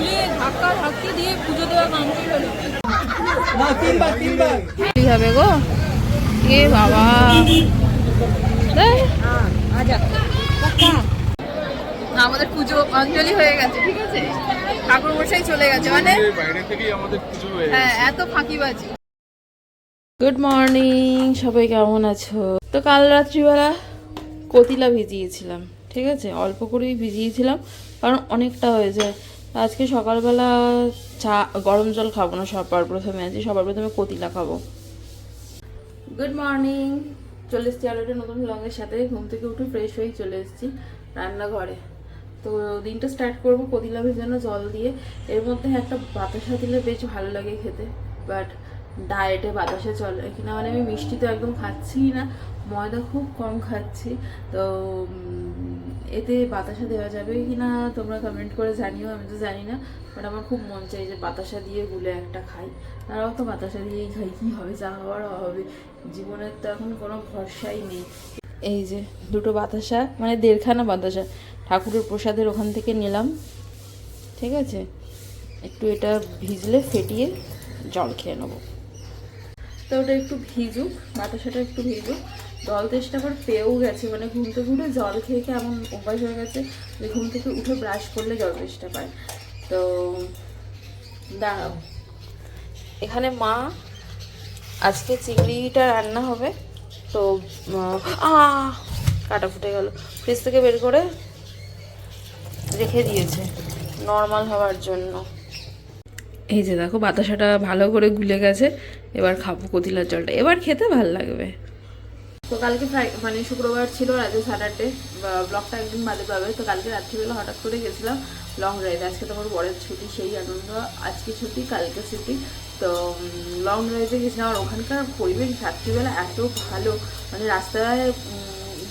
খুলে ধাক্কা ধাক্কি দিয়ে পুজো দেওয়া কমপ্লিট হলো না তিনবার তিনবার। কি হবে গো? এ বাবা। আমাদের পুজো অঞ্জলি হয়ে গেছে ঠিক আছে? ঠাকুর মশাই চলে গেছে মানে? বাইরে থেকেই আমাদের পুজো হ্যাঁ এত ফাঁকিবাজি। গুড মর্নিং সবাই কেমন আছো? তো কাল রাত্রিবেলা কতিলা ভিজিয়েছিলাম ঠিক আছে? অল্প করেই ভিজিয়েছিলাম কারণ অনেকটা হয়ে যায়। আজকে সকালবেলা চা, গরম জল খাব না সবার প্রথমে, আজকে সবার প্রথমে কতিলা খাব। গুড মর্নিং চলে এসেছি আরও একটা নতুন ব্লগের সাথে। ঘুম থেকে উঠে ফ্রেশ হয়ে চলে এসেছি রান্নাঘরে। তো দিনটা স্টার্ট করব কদিলা ভেজানো জল দিয়ে। এর মধ্যে একটা বাতাসা দিলে বেশ ভালো লাগে খেতে। বাট ডায়েটে বাতাসা চলে। কিনা মানে আমি মিষ্টি তো একদম খাচ্ছিই না, ময়দা খুব কম খাচ্ছি। তো এতে বাতাসা দেওয়া যাবে কি না তোমরা কমেন্ট করে জানিও, আমি তো জানি না বাট আমার খুব মন চাই যে বাতাসা দিয়ে গুলে একটা খাই। তারাও তো বাতাসা দিয়েই খাই, কী হবে, যা হওয়ার হবে। জীবনের তো এখন কোনো ভরসাই নেই। এই যে, দুটো বাতাসা মানে দেড়খানা বাতাসা। ঠাকুরের প্রসাদের ওখান থেকে নিলাম, ঠিক আছে? একটু এটা ভিজলে ফেটিয়ে জল খেয়ে নেব। তো ওটা একটু ভিজুক, বাতাসাটা একটু ভিজুক। জল তেষ্টা আবার পেয়েও গেছে মানে ঘুম থেকে উঠে জল খেয়ে খেয়ে এমন অভ্যাস হয়ে গেছে যে ঘুম থেকে উঠে ব্রাশ করলে জল তেষ্টা পায়। তো দাঁড়াও। এখানে মা আজকে চিংড়িটা রান্না হবে, তো কাটা ফুটে গেল। ফ্রিজ থেকে বের করে রেখে দিয়েছে, নর্মাল হওয়ার জন্য। এই যে দেখো, বাতাসাটা ভালো করে গুলে গেছে, এবার খাব কতিলার জলটা। এবার খেতে ভালো লাগবে। তো কালকে মানে শুক্রবার ছিল আজকে স্যাটারডে ব্লগটা একদিন বাদে পাবে। তো কালকে রাত্রিবেলা হঠাৎ করে গেছিলাম লং ড্রাইভে আজকে তোমার বরের ছুটি, সেই আনন্দ। আজকে ছুটি, কালকে ছুটি। তো লং ড্রাইভে গেছিলাম আর ওখানকার পরিবেশ রাত্রিবেলা এত ভালো। মানে রাস্তায়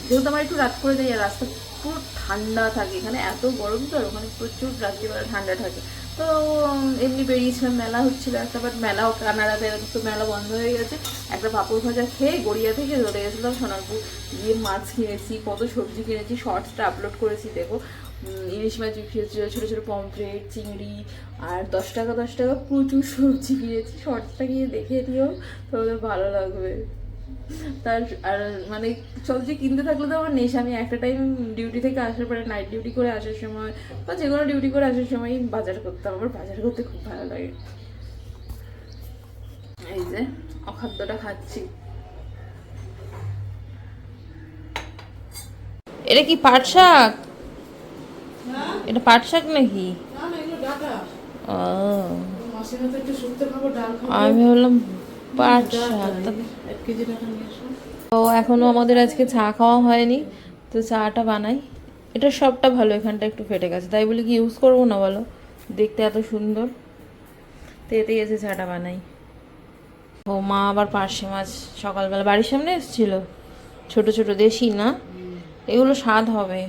যেহেতু আমার একটু রাত করে যাই আর রাস্তা পুরো ঠান্ডা থাকে। এখানে এত গরম তো, আর ওখানে প্রচুর রাত্রিবেলা ঠান্ডা থাকে। তো এমনি বেরিয়েছিলাম মেলা হচ্ছিল একটা বাট মেলাও কানাডাতে তো মেলা বন্ধ হয়ে গেছে। একটা পাপড় ভাজা খেয়ে গড়িয়া থেকে ধরে গেছিলাম সোনারপুর। গিয়ে মাছ কিনেছি, কত সবজি কিনেছি, শর্টসটা আপলোড করেছি, দেখো। ইলিশ মাছ বিক্রি হচ্ছিল ছোটো ছোটো পমফ্রেট, চিংড়ি, আর দশ টাকা দশ টাকা প্রচুর সবজি কিনেছি, শর্টসটা গিয়ে দেখে দিও তোমাদের ভালো লাগবে। তার আর মানে সবজি কিনতে থাকলে তো আমার নেশা আমি একটা টাইম ডিউটি থেকে আসার পরে নাইট ডিউটি করে আসার সময় বা যে কোনো ডিউটি করে আসার সময় বাজার করতাম। আমার বাজার করতে খুব ভালো লাগে। এই যে অখাদ্যটা খাচ্ছি। এটা কি পাট শাক? এটা পাট শাক নাকি? আমি ভাবলাম তো এখনও আমাদের আজকে চা খাওয়া হয়নি তো চাটা বানাই। এটা সবটা ভালো এখানটা একটু ফেটে গেছে। তাই বলে কি ইউজ করব না বলো? দেখতে এত সুন্দর। তো এতেই এসে চাটা বানাই। ও মা আবার পার্শে মাছ সকালবেলা বাড়ির সামনে এসেছিল। ছোট ছোট দেশি না? এগুলো স্বাদ হবে।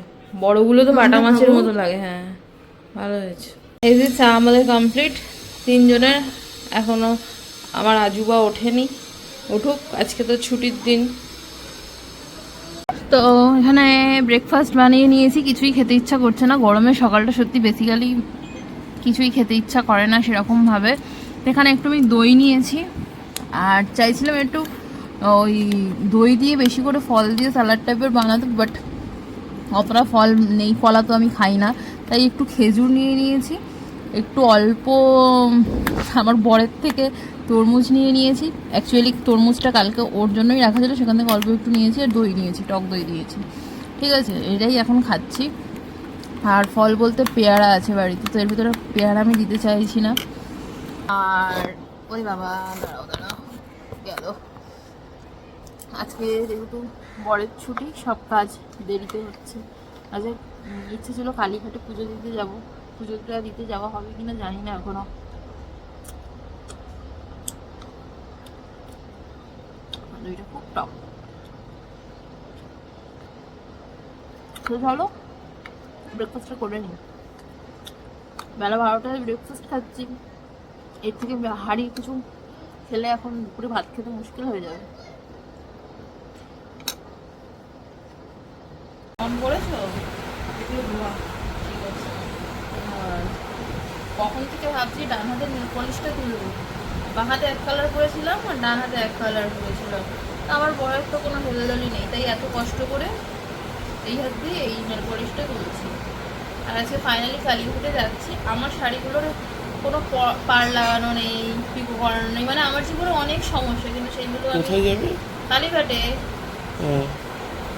বড়গুলো তো বাটা মাছের মতো লাগে হ্যাঁ। ভালো হয়েছে। এই যে চা আমাদের কমপ্লিট তিনজনের এখনও আমার আজুবা ওঠেনি, উঠুক, আজকে তো ছুটির দিন। তো এখানে ব্রেকফাস্ট বানিয়ে নিয়েছি, কিছুই খেতে ইচ্ছা করছে না, গরমে সকালটা সত্যি বেসিক্যালি কিছুই খেতে ইচ্ছা করে না সেরকমভাবে। এখানে একটু আমি দই নিয়েছি, আর চাইছিলাম একটু ওই দই দিয়ে বেশি করে ফল দিয়ে স্যালাড টাইপের বানাতে বাট অতটা ফল নেই, ফলা তো আমি খাই না, তাই একটু খেজুর নিয়ে নিয়েছি। একটু অল্প আমার বরের থেকে তরমুজ নিয়ে নিয়েছি। অ্যাকচুয়ালি তরমুজটা কালকে ওর জন্যই রাখা ছিল, সেখান থেকে অল্প একটু নিয়েছি আর দই নিয়েছি, টক দই দিয়েছি। ঠিক আছে, এটাই এখন খাচ্ছি। আর ফল বলতে পেয়ারা আছে বাড়িতে, তো এর ভিতরে পেয়ারা আমি দিতে চাইছি না। আর, ওই বাবা, দাঁড়াও দাঁড়াও, গেল। আজকে যেহেতু বরের ছুটি, সব কাজ দেরিতে হচ্ছে। আজকে ইচ্ছে ছিল কালীঘাটে পুজো দিতে যাব। পুজোটা দিতে যাওয়া হবে কিনা জানি না এখনও। খুব টক ব্রেকফাস্টটা করে বেলা বারোটায় ব্রেকফাস্ট খাচ্ছি। এর থেকে কিছু এখন ভাত খেতে মুশকিল হয়ে যাবে। অন করেছ কখন থেকে ভাবছি ডান হাতে নীল পলিশটা তুলবো বা হাতে এক কালার করেছিলাম আর ডান হাতে এক কালার করেছিলাম। তা আমার বয়স তো কোনো হেলদলি নেই তাই এত কষ্ট করে এই হাত দিয়ে এই নেল পলিশটা তুলছি। আর আজকে ফাইনালি কালীঘাটে যাচ্ছি। আমার শাড়িগুলোর কোনো পার লাগানো নেই পিকো করানো নেই মানে আমার জীবনে অনেক সমস্যা কিন্তু সেইগুলো কোথায় যাবে? কালীঘাটে।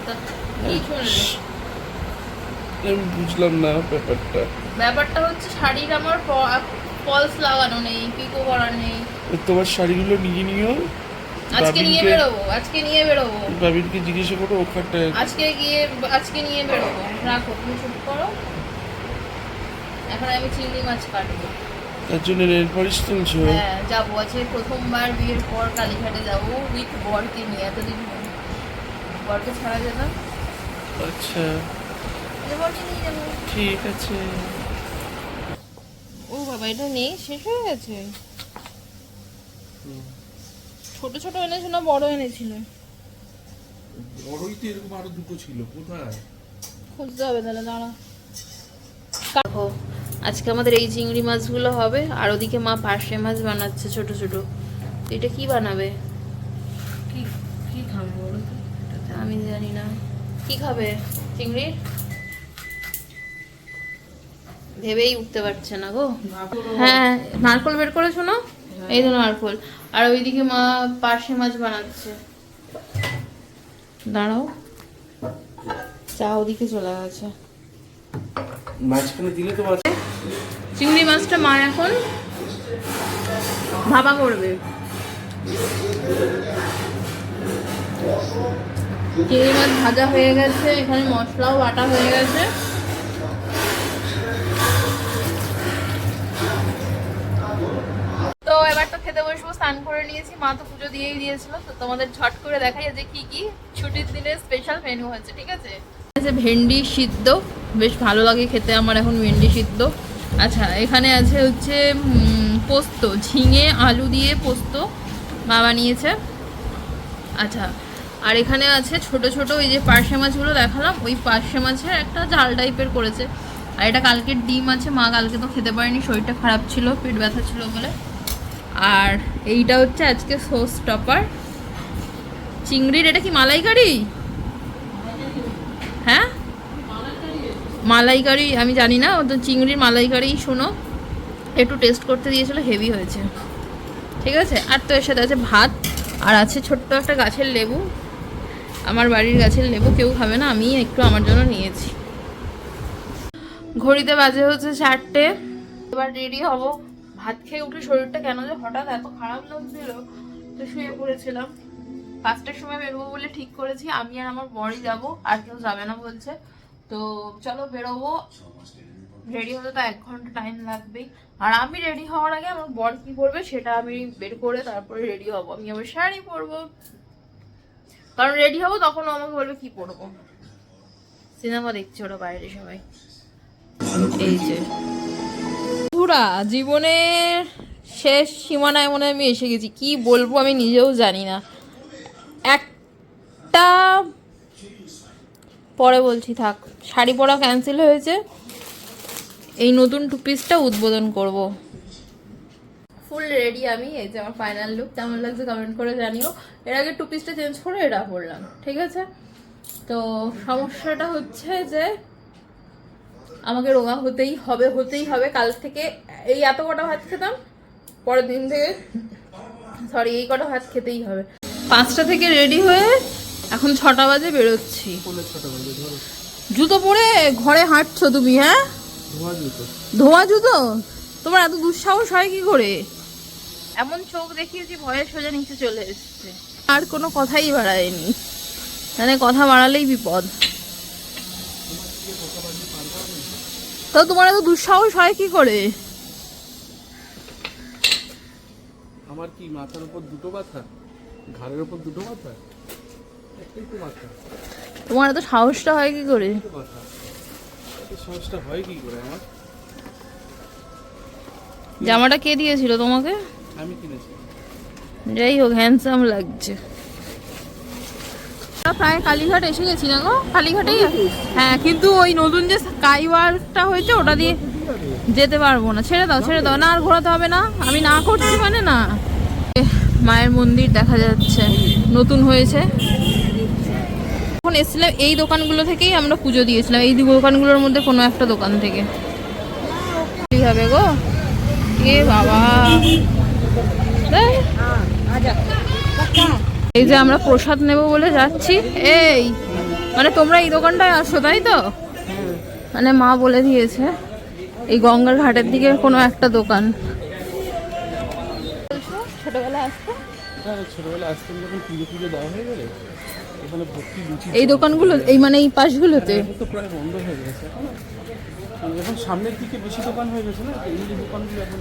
তা কি শুনলে আমি বুঝলাম না ব্যাপারটা। ব্যাপারটা হচ্ছে শাড়ির আমার ফলস লাগানো নেই পিকো করা নেই। তোমার শাড়িগুলো নিয়ে নিও। আজকে নিয়ে বেরোবো আজকে নিয়ে বেরোবো। বাবিনকে জিজ্ঞাসা করো ওখানটায় আজকে গিয়ে আজকে নিয়ে বেরোবো। রাখো তুমি চুপ করো। এখন আমি চিংড়ি মাছ কাটবো। তার জন্য রেল পলিশ তুলছো? হ্যাঁ যাব। আজকে প্রথমবার বিয়ের পর কালীঘাটে যাব উইথ বরকে নিয়ে এতদিন বরকে ছাড়া যেত আচ্ছা। ঠিক আছে। ও বাবা এটা নেই? শেষ হয়ে গেছে? ছোট ছোট এনেছিল না বড় এনেছিল। বড়ই তো এরকম আরও দুটো ছিল কোথায়? খুঁজতে হবে তাহলে দাঁড়া। দেখো আজকে আমাদের এই চিংড়ি মাছগুলো হবে আর ওদিকে মা পার্শে মাছ বানাচ্ছে ছোট ছোট। এটা কি বানাবে? কি কি খাবে বলো আমি জানি না। কি খাবে? চিংড়ির ভেবেই উঠতে পারছে না গো। হ্যাঁ নারকল বের করে শোনো। এই তো নারকল। আর ওইদিকে মা পার্শে মাছ বানাচ্ছে। দাঁড়াও। চা ওদিকে চলে গেছে। মাঝখানে দিলে তো চিংড়ি মাছটা মা এখন ভাপা করবে। চিংড়ি মাছ ভাজা হয়ে গেছে এখানে মশলাও বাটা হয়ে গেছে। খেতে বসবো, স্নান করে নিয়েছি, মা তো পুজো দিয়েই দিয়েছিল, তো তোমাদের ঝট করে দেখাই যে কি কি ছুটির দিনের স্পেশাল মেনু হয়েছে, ঠিক আছে? আছে ভেন্ডি সিদ্ধ, বেশ ভালো লাগে খেতে আমার এখন ভেন্ডি সিদ্ধ। আচ্ছা এখানে আছে হচ্ছে পোস্ত, ঝিঙে, আলু দিয়ে পোস্ত মা বানিয়েছে। আচ্ছা আর এখানে আছে ছোট ছোট ওই যে পার্শে মাছগুলো দেখালাম, ওই পার্শে মাছের একটা ঝাল টাইপের করেছে। আর এটা কালকের ডিম আছে, মা কালকে তো খেতে পারেনি, শরীরটা খারাপ ছিল, পেট ব্যথা ছিল বলে। আর এইটা হচ্ছে আজকে সোস টপার চিংড়ির, এটা কি মালাইকারি? হ্যাঁ? মালাইকারি, আমি জানি না ও তো চিংড়ির মালাইকারি শোনো। একটু টেস্ট করতে দিয়েছিল হেভি হয়েছে। ঠিক আছে? আর তো এর সাথে আছে ভাত, আর আছে ছোট্ট একটা গাছের লেবু। আমার বাড়ির গাছের লেবু কেউ খাবে না আমি একটু আমার জন্য নিয়েছি। ঘড়িতে বাজে হচ্ছে চারটে। এবার রেডি হব। ভাত খেয়ে উঠে শরীরটা কেন যে হঠাৎ এত খারাপ লাগছিল, তো শুয়ে পড়েছিলাম। পাঁচটার সময় বেরোবো বলে ঠিক করেছি, আমি আর আমার বরই যাব, আর কেউ যাবে না বলছে। তো চলো বেরোবো। রেডি হতে তো এক ঘণ্টা টাইম লাগবেই। আর আমি রেডি হওয়ার আগে আমার বর কি করবে সেটা আমি বের করে তারপরে রেডি হব। আমি আবার শাড়ি পরবো। কারণ রেডি হব তখন আমাকে বলবে কি পরবো। সিনেমা দেখছে ওরা বাইরে সবাই। এই যে। পুরা জীবনের শেষ সীমানায় মনে আমি এসে গেছি। কি বলব আমি নিজেও জানি না। একটা পরে বলছি, থাক, শাড়ি পরা ক্যান্সেল হয়েছে। এই নতুন টু পিসটা উদ্বোধন করব। ফুল রেডি আমি, এই যে আমার ফাইনাল লুক কেমন লাগছে কমেন্ট করে জানিও। এর আগে টু পিসটা চেঞ্জ করে এটা পরলাম, ঠিক আছে? তো সমস্যাটা হচ্ছে যে আমাকে রোগা হতেই হবে হতেই হবে। কাল থেকে এই এত কটা ভাত খেতাম পরের দিন থেকে সরি এই কটা ভাত খেতেই হবে। পাঁচটা থেকে রেডি হয়ে এখন ছটা বাজে বেরোচ্ছি। জুতো পরে ঘরে হাঁটছো তুমি হ্যাঁ? ধোয়া জুতো? তোমার এত দুঃসাহস হয় কি করে? এমন চোখ দেখিয়েছি ভয়ে সোজা নিচে চলে এসছে। আর কোনো কথাই বাড়ায়নি। মানে কথা বাড়ালেই বিপদ। তো তোমার এত দুঃসাহস হয় কি করে? আমার কি মাথার উপর দুটো মাথা ঘাড়ের উপর দুটো মাথা একটাই তো মাথা তোমার এত সাহসটা হয় কি করে? সমস্যা হয় কি করে আমার? জামাটা কে দিয়েছিল তোমাকে? আমি কিনেছি। যাই হোক হ্যান্ডসাম লাগছে। প্রায় কালীঘাট এসে গেছি না গো? কালীঘাটেই? হ্যাঁ কিন্তু ওই নতুন যে স্কাই ওয়ার্কটা হয়েছে ওটা দিয়ে যেতে পারব না। ছেড়ে দাও ছেড়ে দাও। না আর ঘোরাতে হবে না। আমি না করছি মানে না। মায়ের মন্দির দেখা যাচ্ছে। নতুন হয়েছে। এখন এসেছিলাম এই দোকানগুলো থেকেই আমরা পুজো দিয়েছিলাম। এই দোকানগুলোর মধ্যে কোনো একটা দোকান থেকে। কি হবে গো? এ বাবা। দেখ। এই যে আমরা প্রসাদ নেব বলে যাচ্ছি। এই মানে তোমরা এই দোকানটায় আসো তাই তো? মানে মা বলে দিয়েছে এই গঙ্গার ঘাটের দিকে কোনো একটা দোকান। হ্যাঁ এই দোকানগুলো এই মানে এই পাশগুলোতে? হয়ে সামনের দিকে বেশি দোকান হয়ে গেছে না? এই দোকানগুলো এখন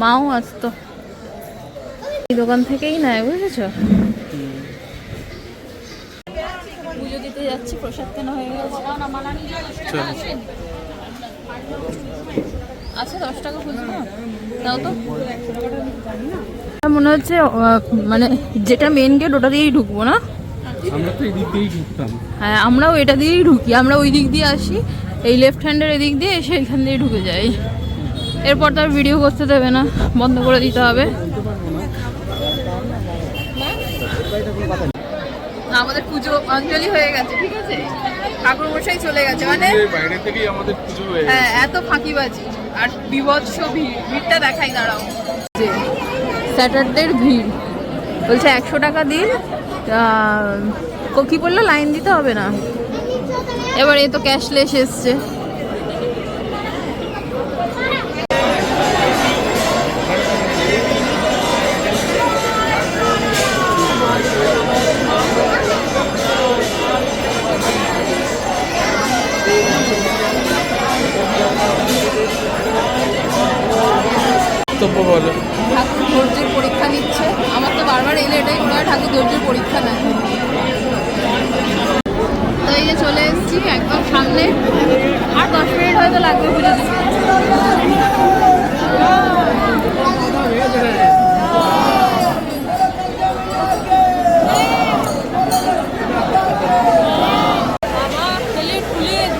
মাও আসতো। এই দোকান থেকেই নেয় বুঝেছ? পুজো দিতে যাচ্ছি প্রসাদ কেনা হয়ে গেছে? আচ্ছা দশ টাকা খুচরো দাও তো। মনে হচ্ছে মানে যেটা মেন গেট ওটা দিয়েই ঢুকবো না? আমরা তো এদিক দিয়েই ঢুকতাম। হ্যাঁ আমরাও এটা দিয়েই ঢুকি। আমরা ওই দিক দিয়ে আসি এই লেফট হ্যান্ডের এদিক দিয়ে এসে এখান দিয়ে ঢুকে যাই। এরপর তো আর ভিডিও করতে দেবে না বন্ধ করে দিতে হবে। আমাদের পুজো অঞ্জলি হয়ে গেছে ঠিক আছে? ঠাকুর মশাই চলে গেছে মানে বাইরে থেকেই আমাদের পুজো হয়ে হ্যাঁ এত ফাঁকিবাজি আর বিভৎস ভিড় ভিড়টা দেখাই দাঁড়াও। যে স্যাটারডের ভিড় বলছে একশো টাকা দিন কি বলল লাইন দিতে হবে না? এবার এ তো ক্যাশলেস এসছে। বক্তব্য বলো। ঠাকুর ধৈর্যের পরীক্ষা নিচ্ছে। আমার তো বারবার এলে এটাই মনে হয় ঠাকুর ধৈর্যের পরীক্ষা নেয়। তো এই যে চলে এসেছি একদম সামনে। আর দশ মিনিট হয়তো লাগবে পুজো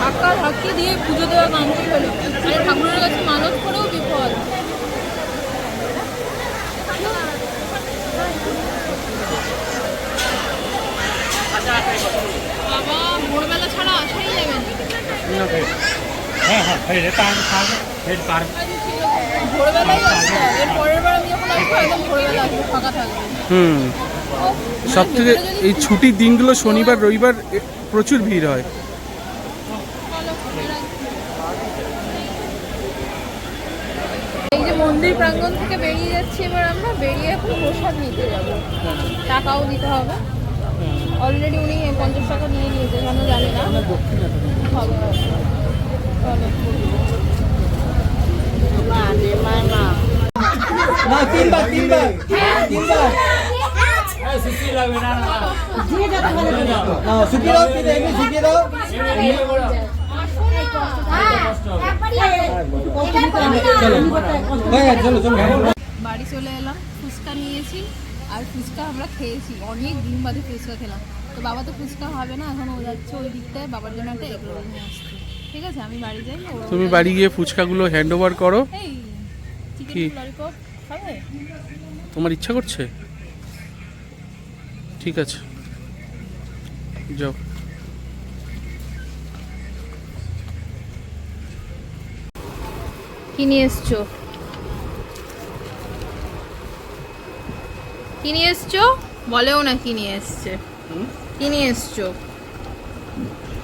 ধাক্কা ধাক্কি দিয়ে পুজো দেওয়া কমপ্লিট হলো। ঠাকুরের কাছে মানত করেও বিপদ বাবা ভোরবেলা ছাড়া আসাই যাবে না ভোরবেলায় আসতে হবে। এর পরের বার আমি যখন আসব একদম ভোরবেলা আসব ফাঁকা থাকবে। হুম। সব থেকে এই ছুটির দিনগুলো শনিবার রবিবার প্রচুর ভিড় হয়। এই যে মন্দির প্রাঙ্গণ থেকে বেরিয়ে যাচ্ছি এবার আমরা বেরিয়ে এখন প্রসাদ নিতে যাব। টাকাও দিতে হবে। অলরেডি উনি পঞ্চাশ টাকা নিয়ে নিয়েছে কেন জানি না। হবে হবে। চলো। শুকিয়ে দাও। কি দেখবি শুকিয়ে দাও। হয়ে চলো চলো বাড়ি চলে এলাম ফুচকা নিয়েছি আর ফুচকা আমরা খেয়েছি অনেক দিন বাদে ফুচকা খেলাম। তো বাবা তো ফুচকা হবে না এখন ও যাচ্ছে ওই দিকটায় বাবার জন্য একটা এগ রোল নিয়ে আসতে ঠিক আছে আমি বাড়ি যাই তুমি বাড়ি গিয়ে ফুচকাগুলো হ্যান্ড ওভার করো। কি? তোমার ইচ্ছা করছে? ঠিক আছে। যাও। কি নিয়ে এসছো? কি নিয়ে এসছো? বলেও না কি নিয়ে এসছে। কি নিয়ে এসছো?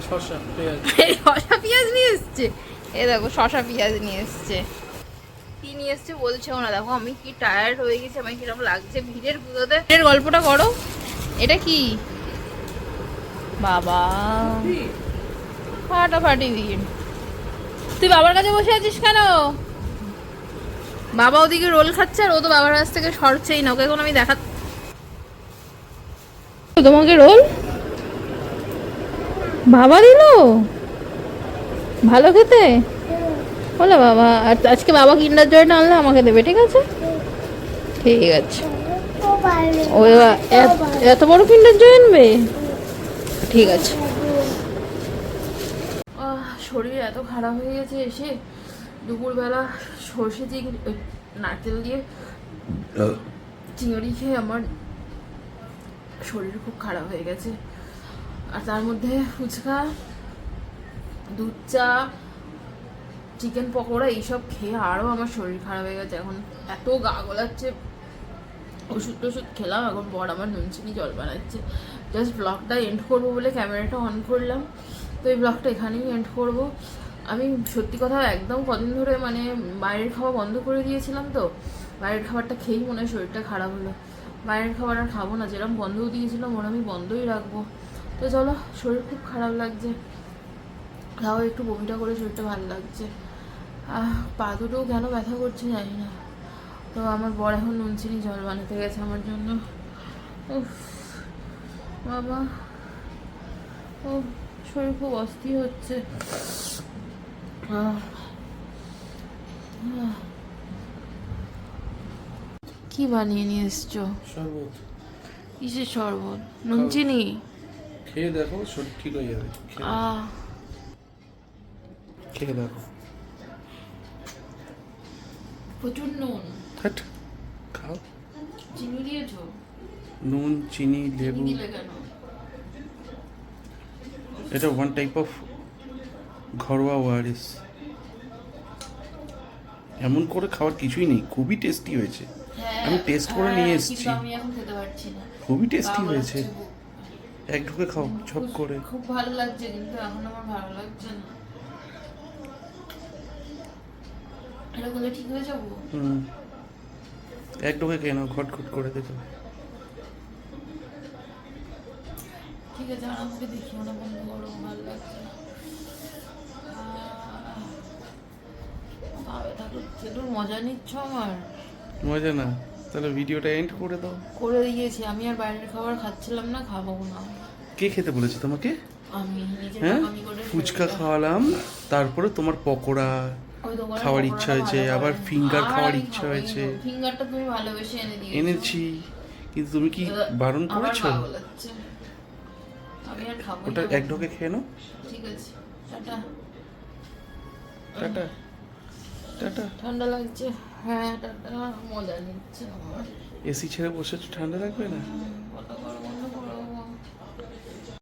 শশা পেঁয়াজ। নিয়ে এসছে? এ দেখো শশা পেঁয়াজ নিয়ে এসছে। কি নিয়ে এসছে বলছেও না। দেখো আমি কি টায়ার্ড হয়ে গেছি আমার কীরকম লাগছে ভিড়ের পুজোতে এর গল্পটা করো এটা কি? বাবা। ফাটাফাটি ভিড়। তুই বাবার কাছে বসে আছিস কেন? বাবা ওদিকে রোল খাচ্ছে আর ও তো বাবার কাছ থেকে সরছেই না ওকে এখন আমি দেখা তোমাকে রোল? বাবা দিল? ভালো খেতে? বলে বাবা আর আজকে বাবা কিন্ডার জয়টা আনলে আমাকে দেবে ঠিক আছে? ঠিক আছে। ও এত- বড় কিন্ডার জয় আনবে? ঠিক আছে। শরীর এত খারাপ হয়ে গেছে এসে দুপুরবেলা সর্ষে চিংড়ি নারকেল দিয়ে চিংড়ি খেয়ে আমার শরীর খুব খারাপ হয়ে গেছে। আর তার মধ্যে ফুচকা দুধ চা চিকেন পকোড়া এইসব খেয়ে আরও আমার শরীর খারাপ হয়ে গেছে। এখন এত গা গোলাচ্ছে ওষুধ টষুধ খেলাম এখন বর আমার নুন চিনি জল বানাচ্ছে। জাস্ট ব্লগটা এন্ড করব বলে ক্যামেরাটা অন করলাম। তো এই ব্লগটা এখানেই এন্ড করব। আমি সত্যি কথা একদম কদিন ধরে মানে বাইরের খাওয়া বন্ধ করে দিয়েছিলাম তো। বাইরের খাবারটা খেয়েই মনে হয় শরীরটা খারাপ হলো। বাইরের খাবার আর খাব না যেরকম বন্ধও দিয়েছিলাম ওরা আমি বন্ধই রাখব। তো চলো, শরীর খুব খারাপ লাগছে। তাও একটু বমিটা করে শরীরটা ভালো লাগছে। পা দুটোও কেন ব্যথা করছে জানি না। তো আমার বর এখন নুন চিনি জল বানাতে গেছে আমার জন্য। উফ, বাবা। ও শরীর খুব অস্থির হচ্ছে। কি বানিয়ে নিয়ে এসছো? শরবত। কিসের শরবত? নুন চিনি খেয়ে দেখো শরীর ঠিক হয়ে যাবে। খেয়ে- দেখো। প্রচুর নুন। খাও। চিনি দিয়েছ? নুন চিনি চিনি লেবু। এটা ওয়ান টাইপ অফ ঘরোয়া ওয়ারিস। এমন করে খাওয়ার কিছুই নেই খুবই টেস্টি হয়েছে। হ্যাঁ, আমি টেস্ট করে নিয়ে হ্যাঁ, এসেছি। খুবই টেস্টি হয়েছে। এক ঢুকে খাও ছপ করে। খুব ভালো লাগছে কিন্তু এখন আমার ভালো লাগছে না। ঠিক হয়ে যাব? হুম। এক ঢুকে খেয়ে নাও ঘট ঘট করে ঠিক আছে আর আমাকে দেখিও না বন্ধ করো ভালো লাগছে। মজা নিচ্ছ আমার। মজা না। তাহলে ভিডিওটা এন্ড করে দাও। করে দিয়েছি। আমি আর বাইরের খাবার খাচ্ছিলাম না খাব না। কে খেতে বলেছে তোমাকে? আমি হ্যাঁ? ফুচকা খাওয়ালাম তারপরে তোমার পকোড়া খাওয়ার ইচ্ছা হয়েছে, আবার ফিঙ্গার খাওয়ার ইচ্ছা হয়েছে। ফিঙ্গারটা তুমি ভালোবেসে এনে দিয়েছ। এনেছি। কিন্তু তুমি কি বারণ করেছ? আমি আর খাব ওটা এক ঢোকে খেয়ে নাও। ঠিক আছে টাটা। টাটা। টাটা ঠান্ডা লাগছে। হ্যাঁ টাটা মজা নিচ্ছে আমার। এসি ছেড়ে বসে ঠান্ডা লাগবে না?